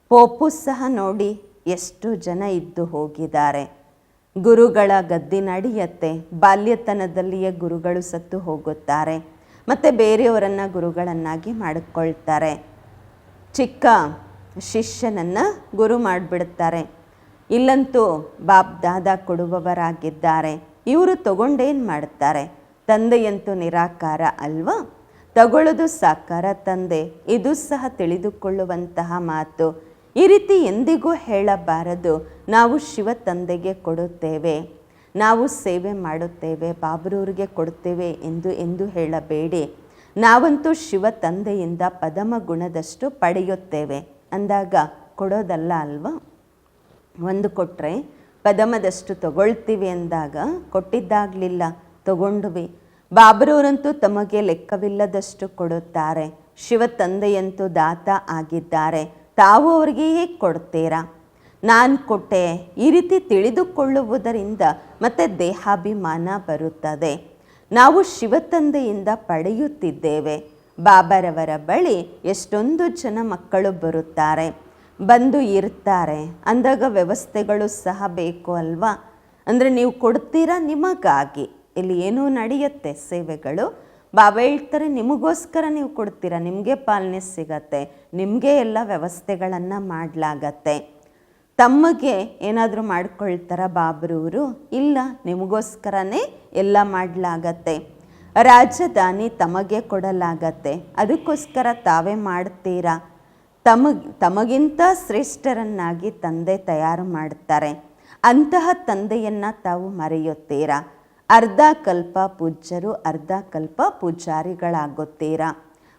ಪೋಪು ಸಹ ನೋಡಿ ಎಷ್ಟು ಜನ ಇದ್ದು ಹೋಗಿದ್ದಾರೆ. ಗುರುಗಳ ಗದ್ದಿ ನಡೆಯತ್ತೆ. ಬಾಲ್ಯತನದಲ್ಲಿಯೇ ಗುರುಗಳು ಸತ್ತು ಹೋಗುತ್ತಾರೆ. ಮತ್ತು ಬೇರೆಯವರನ್ನು ಗುರುಗಳನ್ನಾಗಿ ಮಾಡಿಕೊಳ್ತಾರೆ. ಚಿಕ್ಕ ಶಿಷ್ಯನನ್ನು ಗುರು ಮಾಡಿಬಿಡುತ್ತಾರೆ ಇಲ್ಲಂತೂ ಬಾಪ್ ದಾದ ಕೊಡುವವರಾಗಿದ್ದಾರೆ. ಇವರು ತಗೊಂಡೇನು ಮಾಡುತ್ತಾರೆ ತಂದೆಯಂತೂ ನಿರಾಕಾರ ಅಲ್ವಾ? ತಗೊಳ್ಳೋದು ಸಾಕಾರ ತಂದೆ. ಇದು ಸಹ ತಿಳಿದುಕೊಳ್ಳುವಂತಹ ಮಾತು. ಈ ರೀತಿ ಎಂದಿಗೂ ಹೇಳಬಾರದು. ನಾವು ಶಿವ ತಂದೆಗೆ ಕೊಡುತ್ತೇವೆ. ನಾವು ಸೇವೆ ಮಾಡುತ್ತೇವೆ. ಬಾಬ್ರೂರಿಗೆ ಕೊಡುತ್ತೇವೆ ಎಂದು ಎಂದು ಹೇಳಬೇಡಿ. ನಾವಂತೂ ಶಿವ ತಂದೆಯಿಂದ ಪದಮ ಗುಣದಷ್ಟು ಪಡೆಯುತ್ತೇವೆ. ಅಂದಾಗ ಕೊಡೋದಲ್ಲ ಅಲ್ವಾ? ಒಂದು ಕೊಟ್ಟರೆ ಪದಮದಷ್ಟು ತಗೊಳ್ತೀವಿ ಅಂದಾಗ ಕೊಟ್ಟಿದ್ದಾಗಲಿಲ್ಲ, ತಗೊಂಡ್ವಿ. ಬಾಬ್ರೂರಂತೂ ತಮಗೆ ಲೆಕ್ಕವಿಲ್ಲದಷ್ಟು ಕೊಡುತ್ತಾರೆ. ಶಿವ ತಂದೆಯಂತೂ ದಾತ ಆಗಿದ್ದಾರೆ. ತಾವು ಅವರಿಗೆ ಹೇಗೆ ಕೊಡ್ತೀರಾ? ನಾನು ಕೊಟ್ಟೆ. ಈ ರೀತಿ ತಿಳಿದುಕೊಳ್ಳುವುದರಿಂದ ಮತ್ತೆ ದೇಹಾಭಿಮಾನ ಬರುತ್ತದೆ. ನಾವು ಶಿವತಂದೆಯಿಂದ ಪಡೆಯುತ್ತಿದ್ದೇವೆ. ಬಾಬರವರ ಬಳಿ ಎಷ್ಟೊಂದು ಜನ ಮಕ್ಕಳು ಬರುತ್ತಾರೆ. ಬಂದು ಇರ್ತಾರೆ. ಅಂದಾಗ ವ್ಯವಸ್ಥೆಗಳು ಸಹ ಬೇಕು ಅಲ್ವಾ? ಅಂದರೆ ನೀವು ಕೊಡ್ತೀರಾ ನಿಮಗಾಗಿ? ಇಲ್ಲಿ ಏನೂ ನಡೆಯುತ್ತೆ ಸೇವೆಗಳು. ಬಾಬಾ ಹೇಳ್ತಾರೆ, ನಿಮಗೋಸ್ಕರ ನೀವು ಕೊಡ್ತೀರಾ? ನಿಮಗೆ ಪಾಲನೆ ಸಿಗತ್ತೆ, ನಿಮಗೆ ಎಲ್ಲ ವ್ಯವಸ್ಥೆಗಳನ್ನು ಮಾಡಲಾಗತ್ತೆ. ತಮಗೆ ಏನಾದರೂ ಮಾಡ್ಕೊಳ್ತಾರ ಬಾಬ್ರವರು ಇಲ್ಲ, ನಿಮಗೋಸ್ಕರನೇ ಎಲ್ಲ ಮಾಡಲಾಗತ್ತೆ. ರಾಜಧಾನಿ ತಮಗೆ ಕೊಡಲಾಗತ್ತೆ, ಅದಕ್ಕೋಸ್ಕರ ತಾವೇ ಮಾಡ್ತೀರಾ? ತಮಗ್ ತಮಗಿಂತ ಶ್ರೇಷ್ಠರನ್ನಾಗಿ ತಂದೆ ತಯಾರು ಮಾಡ್ತಾರೆ, ಅಂತಹ ತಂದೆಯನ್ನು ತಾವು ಮರೆಯುತ್ತೀರಾ? ಅರ್ಧ ಕಲ್ಪ ಪೂಜ್ಯರು, ಅರ್ಧ ಕಲ್ಪ ಪೂಜಾರಿಗಳಾಗುತ್ತೀರಾ?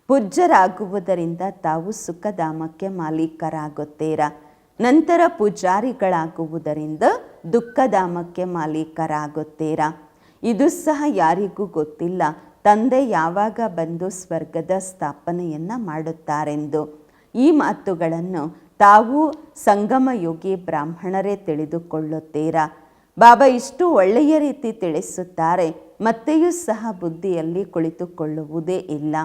ಪೂಜ್ಯರಾಗುವುದರಿಂದ ತಾವು ಸುಖಧಾಮಕ್ಕೆ ಮಾಲೀಕರಾಗುತ್ತೀರಾ? ನಂತರ ಪೂಜಾರಿಗಳಾಗುವುದರಿಂದ ದುಃಖಧಾಮಕ್ಕೆ ಮಾಲೀಕರಾಗುತ್ತೀರಾ? ಇದು ಸಹ ಯಾರಿಗೂ ಗೊತ್ತಿಲ್ಲ. ತಂದೆ ಯಾವಾಗ ಬಂದು ಸ್ವರ್ಗದ ಸ್ಥಾಪನೆಯನ್ನು ಮಾಡುತ್ತಾರೆಂದು. ಈ ಮಾತುಗಳನ್ನು ತಾವು ಸಂಗಮಯೋಗಿ ಬ್ರಾಹ್ಮಣರೇ ತಿಳಿದುಕೊಳ್ಳುತ್ತೀರಾ? ಬಾಬಾ ಇಷ್ಟು ಒಳ್ಳೆಯ ರೀತಿ ತಿಳಿಸುತ್ತಾರೆ, ಮತ್ತೆಯೂ ಸಹ ಬುದ್ಧಿಯಲ್ಲಿ ಕುಳಿತುಕೊಳ್ಳುವುದೇ ಇಲ್ಲ.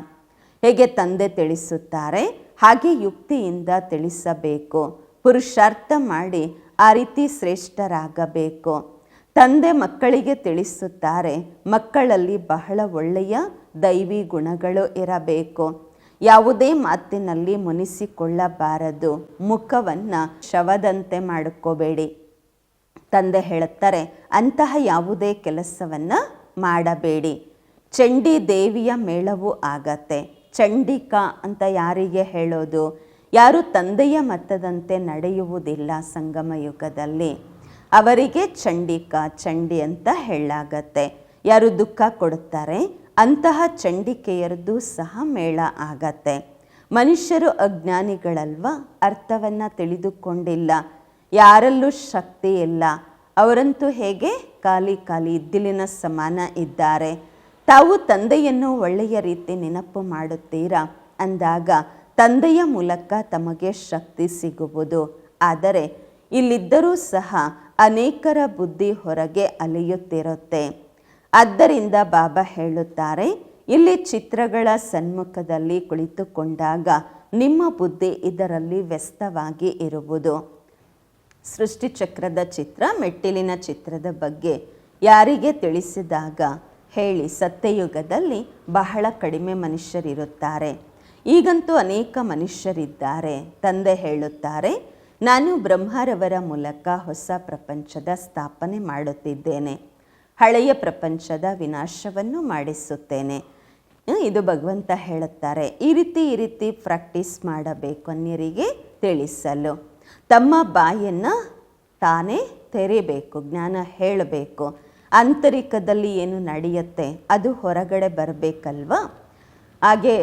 ಹೇಗೆ ತಂದೆ ತಿಳಿಸುತ್ತಾರೆ, ಹಾಗೆ ಯುಕ್ತಿಯಿಂದ ತಿಳಿಸಬೇಕು. ಪುರುಷಾರ್ಥ ಮಾಡಿ ಆ ರೀತಿ ಶ್ರೇಷ್ಠರಾಗಬೇಕು. ತಂದೆ ಮಕ್ಕಳಿಗೆ ತಿಳಿಸುತ್ತಾರೆ, ಮಕ್ಕಳಲ್ಲಿ ಬಹಳ ಒಳ್ಳೆಯ ದೈವಿ ಗುಣಗಳು ಇರಬೇಕು. ಯಾವುದೇ ಮಾತಿನಲ್ಲಿ ಮುನಿಸಿಕೊಳ್ಳಬಾರದು. ಮುಖವನ್ನು ಶವದಂತೆ ಮಾಡಿಕೋಬೇಡಿ. ತಂದೆ ಹೇಳುತ್ತಾರೆ, ಅಂತಹ ಯಾವುದೇ ಕೆಲಸವನ್ನು ಮಾಡಬೇಡಿ. ಚಂಡಿ ದೇವಿಯ ಮೇಳವೂ ಆಗತ್ತೆ. ಚಂಡಿಕಾ ಅಂತ ಯಾರಿಗೆ ಹೇಳೋದು? ಯಾರು ತಂದೆಯ ಮತದಂತೆ ನಡೆಯುವುದಿಲ್ಲ ಸಂಗಮ ಯುಗದಲ್ಲಿ. ಅವರಿಗೆ ಚಂಡಿಕಾ, ಚಂಡಿ ಅಂತ ಹೇಳಾಗತ್ತೆ ಯಾರು ದುಃಖ ಕೊಡುತ್ತಾರೆ, ಅಂತಹ ಚಂಡಿಕೆಯರದ್ದು ಸಹ ಮೇಳ ಆಗತ್ತೆ. ಮನುಷ್ಯರು ಅಜ್ಞಾನಿಗಳಲ್ವ? ಅರ್ಥವನ್ನು ತಿಳಿದುಕೊಂಡಿಲ್ಲ. ಯಾರಲ್ಲೂ ಶಕ್ತಿ ಇಲ್ಲ. ಅವರಂತೂ ಹೇಗೆ? ಖಾಲಿ ಖಾಲಿ ಇದ್ದಿಲಿನ ಸಮಾನ ಇದ್ದಾರೆ. ತಾವು ತಂದೆಯನ್ನು ಒಳ್ಳೆಯ ರೀತಿ ನೆನಪು ಮಾಡುತ್ತೀರಾ? ಅಂದಾಗ, ತಂದೆಯ ಮೂಲಕ ತಮಗೆ ಶಕ್ತಿ ಸಿಗುವುದು. ಆದರೆ, ಇಲ್ಲಿದ್ದರೂ ಸಹ ಅನೇಕರ ಬುದ್ಧಿ ಹೊರಗೆ ಅಲೆಯುತ್ತಿರುತ್ತೆ. ಆದ್ದರಿಂದ ಬಾಬಾ ಹೇಳುತ್ತಾರೆ, ಇಲ್ಲಿ ಚಿತ್ರಗಳ ಸನ್ಮುಖದಲ್ಲಿ ಕುಳಿತುಕೊಂಡಾಗ ನಿಮ್ಮ ಬುದ್ಧಿ ಇದರಲ್ಲಿ ವ್ಯಸ್ತವಾಗಿ ಇರುವುದು. ಸೃಷ್ಟಿಚಕ್ರದ ಚಿತ್ರ, ಮೆಟ್ಟಿಲಿನ ಚಿತ್ರದ ಬಗ್ಗೆ ಯಾರಿಗೆ ತಿಳಿಸಿದಾಗ ಹೇಳಿ ಸತ್ಯಯುಗದಲ್ಲಿ ಬಹಳ ಕಡಿಮೆ ಮನುಷ್ಯರಿರುತ್ತಾರೆ. ಈಗಂತೂ ಅನೇಕ ಮನುಷ್ಯರಿದ್ದಾರೆ. ತಂದೆ ಹೇಳುತ್ತಾರೆ, ನಾನು ಬ್ರಹ್ಮರವರ ಮೂಲಕ ಹೊಸ ಪ್ರಪಂಚದ ಸ್ಥಾಪನೆ ಮಾಡುತ್ತಿದ್ದೇನೆ. ಹಳೆಯ ಪ್ರಪಂಚದ ವಿನಾಶವನ್ನು ಮಾಡಿಸುತ್ತೇನೆ. ಇದು ಭಗವಂತ ಹೇಳುತ್ತಾರೆ. ಈ ರೀತಿ ಈ ರೀತಿ ಪ್ರಾಕ್ಟೀಸ್ ಮಾಡಬೇಕು ಅನ್ಯರಿಗೆ ತಿಳಿಸಲು. ತಮ್ಮ ಬಾಯನ್ನು ತಾನೇ ತೆರೆಯಬೇಕು ಜ್ಞಾನ ಹೇಳಬೇಕು. ಆಂತರಿಕದಲ್ಲಿ ಏನು ನಡೆಯುತ್ತೆ, ಅದು ಹೊರಗಡೆ ಬರಬೇಕಲ್ವ? ಹಾಗೆ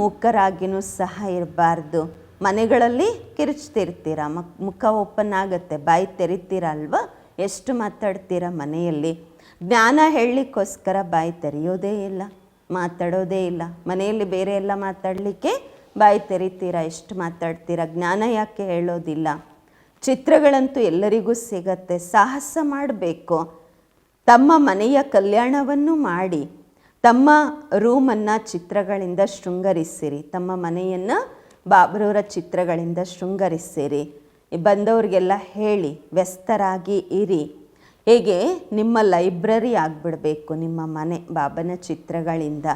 ಮುಖರಾಗಿನೂ ಸಹ ಇರಬಾರ್ದು. ಮನೆಗಳಲ್ಲಿ ಕಿರಿಚ್ತಿರ್ತೀರ? ಮಕ್, ಮುಖ ಓಪನ್ ಆಗುತ್ತೆ, ಬಾಯಿ ತೆರಿತೀರ ಅಲ್ವಾ? ಎಷ್ಟು ಮಾತಾಡ್ತೀರ ಮನೆಯಲ್ಲಿ? ಜ್ಞಾನ ಹೇಳಲಿಕ್ಕೋಸ್ಕರ ಬಾಯಿ ತೆರೆಯೋದೇ ಇಲ್ಲ, ಮಾತಾಡೋದೇ ಇಲ್ಲ. ಮನೆಯಲ್ಲಿ ಬೇರೆ ಎಲ್ಲ ಮಾತಾಡಲಿಕ್ಕೆ ಬಾಯಿ ತೆರಿತೀರಾ ಎಷ್ಟು ಮಾತಾಡ್ತೀರಾ, ಜ್ಞಾನ ಯಾಕೆ ಹೇಳೋದಿಲ್ಲ? ಚಿತ್ರಗಳಂತೂ ಎಲ್ಲರಿಗೂ ಸಿಗತ್ತೆ, ಸಾಹಸ ಮಾಡಬೇಕು. ತಮ್ಮ ಮನೆಯ ಕಲ್ಯಾಣವನ್ನು ಮಾಡಿ, ತಮ್ಮ ರೂಮನ್ನು ಚಿತ್ರಗಳಿಂದ ಶೃಂಗರಿಸಿರಿ, ತಮ್ಮ ಮನೆಯನ್ನು ಬಾಬ್ರವರ ಚಿತ್ರಗಳಿಂದ ಶೃಂಗರಿಸಿರಿ. ಬಂದವರಿಗೆಲ್ಲ ಹೇಳಿ, ವ್ಯಸ್ತರಾಗಿ ಇರಿ. ಹೇಗೆ? ನಿಮ್ಮ ಲೈಬ್ರರಿ ಆಗಿಬಿಡಬೇಕು ನಿಮ್ಮ ಮನೆ, ಬಾಬನ ಚಿತ್ರಗಳಿಂದ.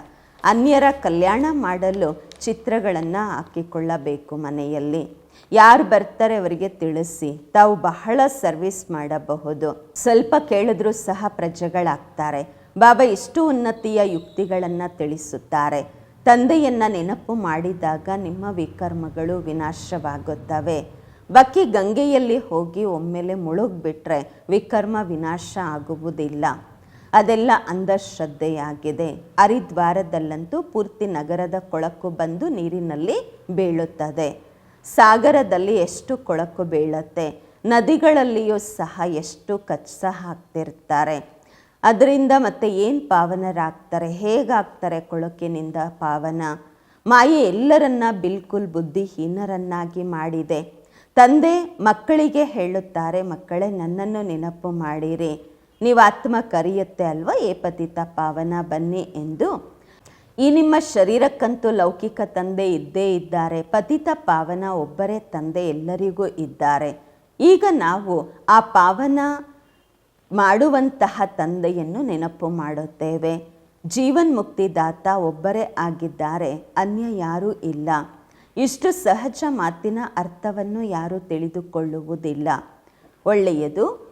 ಅನ್ಯರ ಕಲ್ಯಾಣ ಮಾಡಲು ಚಿತ್ರಗಳನ್ನು ಹಾಕಿಕೊಳ್ಳಬೇಕು ಮನೆಯಲ್ಲಿ. ಯಾರು ಬರ್ತಾರೆ ಅವರಿಗೆ ತಿಳಿಸಿ. ತಾವು ಬಹಳ ಸರ್ವಿಸ್ ಮಾಡಬಹುದು. ಸ್ವಲ್ಪ ಕೇಳಿದ್ರೂ ಸಹ ಪ್ರಜೆಗಳಾಗ್ತಾರೆ. ಬಾಬಾ ಇಷ್ಟು ಉನ್ನತಿಯ ಯುಕ್ತಿಗಳನ್ನು ತಿಳಿಸುತ್ತಾರೆ. ತಂದೆಯನ್ನು ನೆನಪು ಮಾಡಿದಾಗ ನಿಮ್ಮ ವಿಕರ್ಮಗಳು ವಿನಾಶವಾಗುತ್ತವೆ. ಬಕ್ಕಿ ಗಂಗೆಯಲ್ಲಿ ಹೋಗಿ ಒಮ್ಮೆಲೆ ಮುಳುಗ್ಬಿಟ್ರೆ ವಿಕರ್ಮ ವಿನಾಶ ಆಗುವುದಿಲ್ಲ. ಅದೆಲ್ಲ ಅಂಧಶ್ರದ್ಧೆಯಾಗಿದೆ. ಹರಿದ್ವಾರದಲ್ಲಂತೂ ಪೂರ್ತಿ ನಗರದ ಕೊಳಕು ಬಂದು ನೀರಿನಲ್ಲಿ ಬೀಳುತ್ತದೆ. ಸಾಗರದಲ್ಲಿ ಎಷ್ಟು ಕೊಳಕು ಬೀಳುತ್ತೆ? ನದಿಗಳಲ್ಲಿಯೂ ಸಹ ಎಷ್ಟು ಕಚ್ಚ ಹಾಕ್ತಿರ್ತಾರೆ? ಅದರಿಂದ ಮತ್ತೆ ಏನು ಪಾವನರಾಗ್ತಾರೆ? ಹೇಗಾಗ್ತಾರೆ ಕೊಳಕಿನಿಂದ ಪಾವನ? ಮಾಯೆ ಎಲ್ಲರನ್ನ ಬಿಲ್ಕುಲ್ ಬುದ್ಧಿಹೀನರನ್ನಾಗಿ ಮಾಡಿದೆ. ತಂದೆ ಮಕ್ಕಳಿಗೆ ಹೇಳುತ್ತಾರೆ, ಮಕ್ಕಳೇ, ನನ್ನನ್ನು ನೆನಪು ಮಾಡಿರಿ. ನೀವು ಆತ್ಮ ಕರೆಯುತ್ತೆ ಅಲ್ವಾ? ಏ ಪತಿತ ಪಾವನ, ಬನ್ನಿ ಎಂದು. ಈ ನಿಮ್ಮ ಶರೀರಕ್ಕಂತೂ ಲೌಕಿಕ ತಂದೆ ಇದ್ದೇ ಇದ್ದಾರೆ. ಪತಿತ ಪಾವನ ಒಬ್ಬರೇ ತಂದೆ ಎಲ್ಲರಿಗೂ ಇದ್ದಾರೆ. ಈಗ ನಾವು ಆ ಪಾವನ ಮಾಡುವಂತಹ ತಂದೆಯನ್ನು ನೆನಪು ಮಾಡುತ್ತೇವೆ. ಜೀವನ್ ಜೀವನ್ಮುಕ್ತಿದಾತ ಒಬ್ಬರೇ ಆಗಿದ್ದಾರೆ. ಅನ್ಯ ಯಾರೂ ಇಲ್ಲ. ಇಷ್ಟು ಸಹಜ ಮಾತಿನ ಅರ್ಥವನ್ನು ಯಾರೂ ತಿಳಿದುಕೊಳ್ಳುವುದಿಲ್ಲ. ಒಳ್ಳೆಯದು.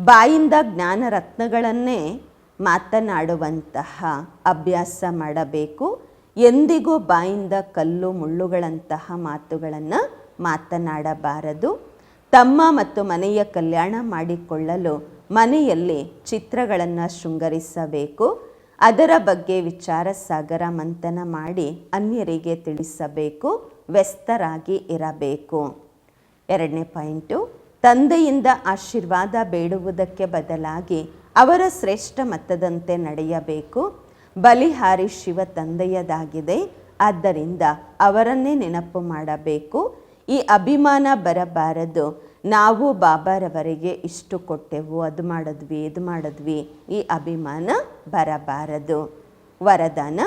ಬಾಯಿಂದ ಜ್ಞಾನ ರತ್ನಗಳನ್ನೇ ಮಾತನಾಡುವಂತಹ ಅಭ್ಯಾಸ ಮಾಡಬೇಕು. ಎಂದಿಗೂ ಬಾಯಿಂದ ಕಲ್ಲು ಮುಳ್ಳುಗಳಂತಹ ಮಾತುಗಳನ್ನು ಮಾತನಾಡಬಾರದು. ತಮ್ಮ ಮತ್ತು ಮನೆಯ ಕಲ್ಯಾಣ ಮಾಡಿಕೊಳ್ಳಲು ಮನೆಯಲ್ಲಿ ಚಿತ್ರಗಳನ್ನು ಶೃಂಗರಿಸಬೇಕು. ಅದರ ಬಗ್ಗೆ ವಿಚಾರ ಸಾಗರ ಮಂಥನ ಮಾಡಿ ಅನ್ಯರಿಗೆ ತಿಳಿಸಬೇಕು. ವ್ಯಸ್ತರಾಗಿ ಇರಬೇಕು. ಎರಡನೇ ಪಾಯಿಂಟು ತಂದೆಯಿಂದ ಆಶೀರ್ವಾದ ಬೇಡುವುದಕ್ಕೆ ಬದಲಾಗಿ ಅವರ ಶ್ರೇಷ್ಠ ಮತದಂತೆ ನಡೆಯಬೇಕು. ಬಲಿಹಾರಿ ಶಿವ ತಂದೆಯದಾಗಿದೆ. ಆದ್ದರಿಂದ ಅವರನ್ನೇ ನೆನಪು ಮಾಡಬೇಕು. ಈ ಅಭಿಮಾನ ಬರಬಾರದು. ನಾವು ಬಾಬಾರವರಿಗೆ ಇಷ್ಟು ಕೊಟ್ಟೆವು, ಅದು ಮಾಡಿದ್ವಿ, ಇದು ಮಾಡಿದ್ವಿ. ಈ ಅಭಿಮಾನ ಬರಬಾರದು. ವರದಾನ,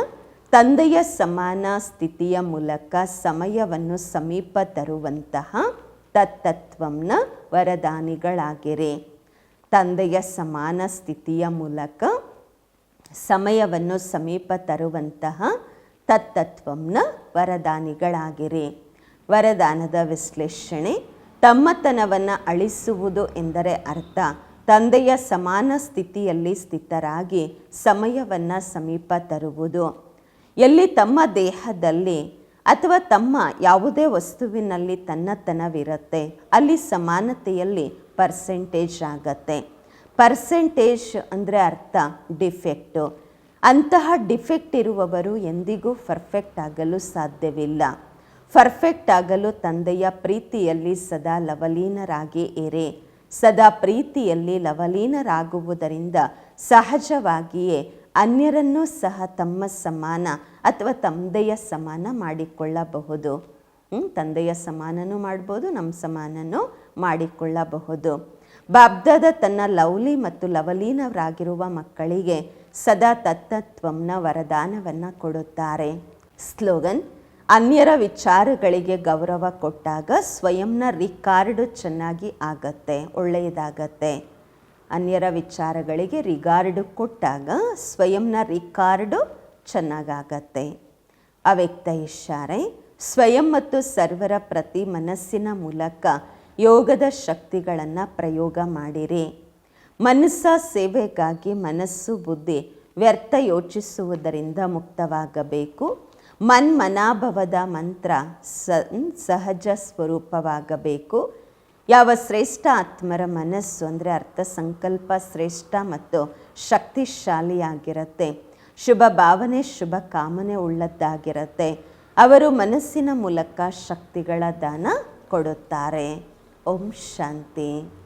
ತಂದೆಯ ಸಮಾನ ಸ್ಥಿತಿಯ ಮೂಲಕ ಸಮಯವನ್ನು ಸಮೀಪ ತರುವಂತಹ ತತ್ತತ್ವಂನ ವರದಾನಿಗಳಾಗಿರಿ. ತಂದೆಯ ಸಮಾನ ಸ್ಥಿತಿಯ ಮೂಲಕ ಸಮಯವನ್ನು ಸಮೀಪ ತರುವಂತಹ ತತ್ತತ್ವಂನ ವರದಾನಿಗಳಾಗಿರಿ. ವರದಾನದ ವಿಶ್ಲೇಷಣೆ ತಮ್ಮತನವನ್ನು ಅಳಿಸುವುದು ಎಂದರೆ ಅರ್ಥ. ತಂದೆಯ ಸಮಾನ ಸ್ಥಿತಿಯಲ್ಲಿ ಸ್ಥಿತರಾಗಿ ಸಮಯವನ್ನು ಸಮೀಪ ತರುವುದು. ಎಲ್ಲಿ ತಮ್ಮ ದೇಹದಲ್ಲಿ ಅಥವಾ ತಮ್ಮ ಯಾವುದೇ ವಸ್ತುವಿನಲ್ಲಿ ತನ್ನತನವಿರುತ್ತೆ, ಅಲ್ಲಿ ಸಮಾನತೆಯಲ್ಲಿ ಪರ್ಸೆಂಟೇಜ್ ಆಗತ್ತೆ. ಪರ್ಸೆಂಟೇಜ್ ಅಂದರೆ ಅರ್ಥ ಡಿಫೆಕ್ಟು ಅಂತಹ ಡಿಫೆಕ್ಟ್ ಇರುವವರು ಎಂದಿಗೂ ಪರ್ಫೆಕ್ಟ್ ಆಗಲು ಸಾಧ್ಯವಿಲ್ಲ. ಪರ್ಫೆಕ್ಟ್ ಆಗಲು ತಂದೆಯ ಪ್ರೀತಿಯಲ್ಲಿ ಸದಾ ಲವಲೀನರಾಗಿ ಇರೆ. ಸದಾ ಪ್ರೀತಿಯಲ್ಲಿ ಲವಲೀನರಾಗುವುದರಿಂದ ಸಹಜವಾಗಿಯೇ ಅನ್ಯರನ್ನೂ ಸಹ ತಮ್ಮ ಸಮಾನ ಅಥವಾ ತಂದೆಯ ಸಮಾನ ಮಾಡಿಕೊಳ್ಳಬಹುದು. ತಂದೆಯ ಸಮಾನನೂ ಮಾಡ್ಬೋದು ನಮ್ಮ ಸಮಾನನೂ ಮಾಡಿಕೊಳ್ಳಬಹುದು. ಬಾಬ್ದಾದ ತನ್ನ ಲವ್ಲಿ ಮತ್ತು ಲವಲೀನವರಾಗಿರುವ ಮಕ್ಕಳಿಗೆ ಸದಾ ತತ್ತತ್ವಂನ ವರದಾನವನ್ನು ಕೊಡುತ್ತಾರೆ. ಸ್ಲೋಗನ್, ಅನ್ಯರ ವಿಚಾರಗಳಿಗೆ ಗೌರವ ಕೊಟ್ಟಾಗ ಸ್ವಯಂನ ರಿಕಾರ್ಡು ಚೆನ್ನಾಗಿ ಆಗತ್ತೆ, ಒಳ್ಳೆಯದಾಗತ್ತೆ. ಅನ್ಯರ ವಿಚಾರಗಳಿಗೆ ರಿಗಾರ್ಡು ಕೊಟ್ಟಾಗ ಸ್ವಯಂನ ರಿಕಾರ್ಡು ಚೆನ್ನಾಗಾಗತ್ತೆ. ಅವ್ಯಕ್ತ ಇಶಾರೆ ಸ್ವಯಂ ಮತ್ತು ಸರ್ವರ ಪ್ರತಿ ಮನಸ್ಸಿನ ಮೂಲಕ ಯೋಗದ ಶಕ್ತಿಗಳನ್ನು ಪ್ರಯೋಗ ಮಾಡಿರಿ. ಮನಸ್ಸ ಸೇವೆಗಾಗಿ ಮನಸ್ಸು ಬುದ್ಧಿ ವ್ಯರ್ಥ ಯೋಚಿಸುವುದರಿಂದ ಮುಕ್ತವಾಗಬೇಕು. ಮನ್ಮನಾಭವದ ಮಂತ್ರ ಸಹಜ ಸ್ವರೂಪವಾಗಬೇಕು. ಯಾವ ಶ್ರೇಷ್ಠ ಆತ್ಮರ ಮನಸ್ಸು ಅಂದರೆ ಅರ್ಥ ಸಂಕಲ್ಪ ಶ್ರೇಷ್ಠ ಮತ್ತು ಶಕ್ತಿಶಾಲಿಯಾಗಿರುತ್ತೆ. ಶುಭ ಭಾವನೆ, ಶುಭ ಕಾಮನೆ ಉಳ್ಳದ್ದಾಗಿರುತ್ತೆ. ಅವರು ಮನಸ್ಸಿನ ಮೂಲಕ ಶಕ್ತಿಗಳ ದಾನ ಕೊಡುತ್ತಾರೆ. ಓಂ ಶಾಂತಿ.